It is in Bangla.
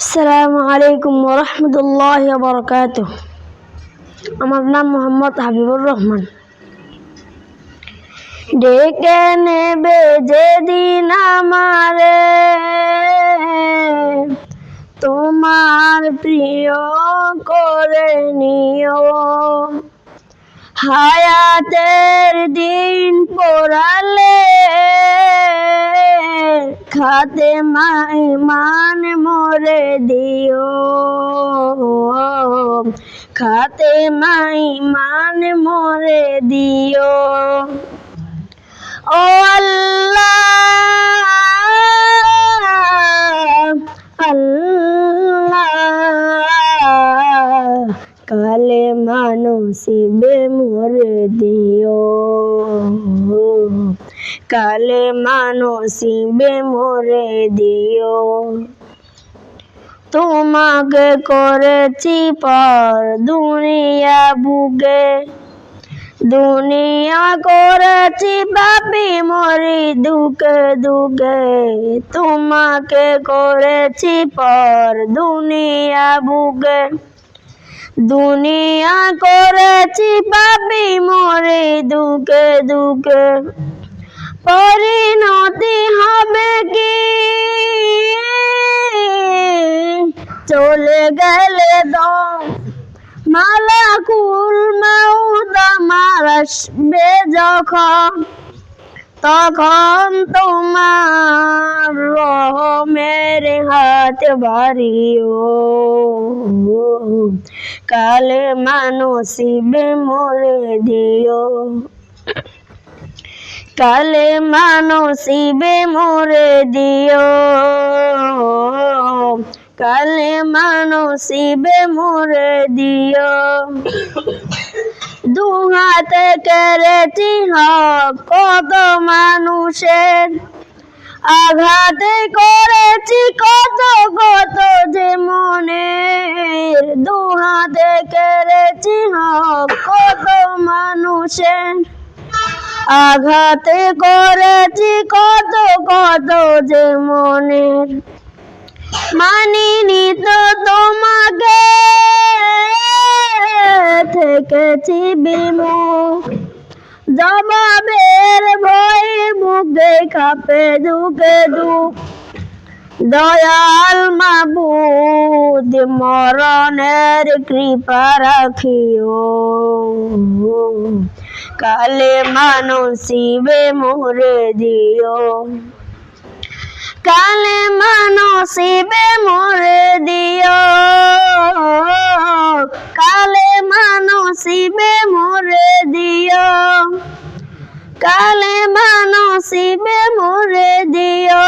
আসসালামু আলাইকুম রহমতুল্লাহ বরকাত আমার নাম মোহাম্মদ হাবিবুর রহমান। ডেকে নেবে যেদিন আমারে। তোমার প্রিয় করে নিও। হায়াতের দিন পোড়ালে খাতে মান মোরে দিও। খাতে মাই মান মোরে দিও। ও আল্লাহ আল্লাহ মানসিবে মোরে দিও। কালে মানসিবে মোরে দিও। তোমাকে করেছি পর দুনিয়া বুকে দুনিয়া করেছি বাপি মরি দুকে দুকে তোমাকে করেছি পর দুনিয়া বুকে দুনিয়া করেছি পাপি, মরে দুকে দুকে পরিণতি হবে কি? চলে গেলে দম। মালাকুল মাউদ আমার আসবে যখন, তখন তোমার রহমের হাত বাড়িও। কালে মানসিবে মরে দিও। কালে মানসিবে মরে দিও। কালে মানসিবে মরে দিও। দু হাতে কেড়েছি হক কত মানুষের। আঘাতে করেছি কত মানুষের আঘাতে করেছি কত কত যে মনের মানিনি তো তোমাকে, থেকেছি বিমুখ। জবাবের ভয়ে মুখে কাপে দুকে দুঃখ দয়াল মাবুদ, মরণের কৃপা রাখিও। কালে মানসিবে মোরে দিও। কালে মানসিবে মোরে দিও। কালে মানসিবে মোরে দিও। কালে মানসিবে মোরে দিও।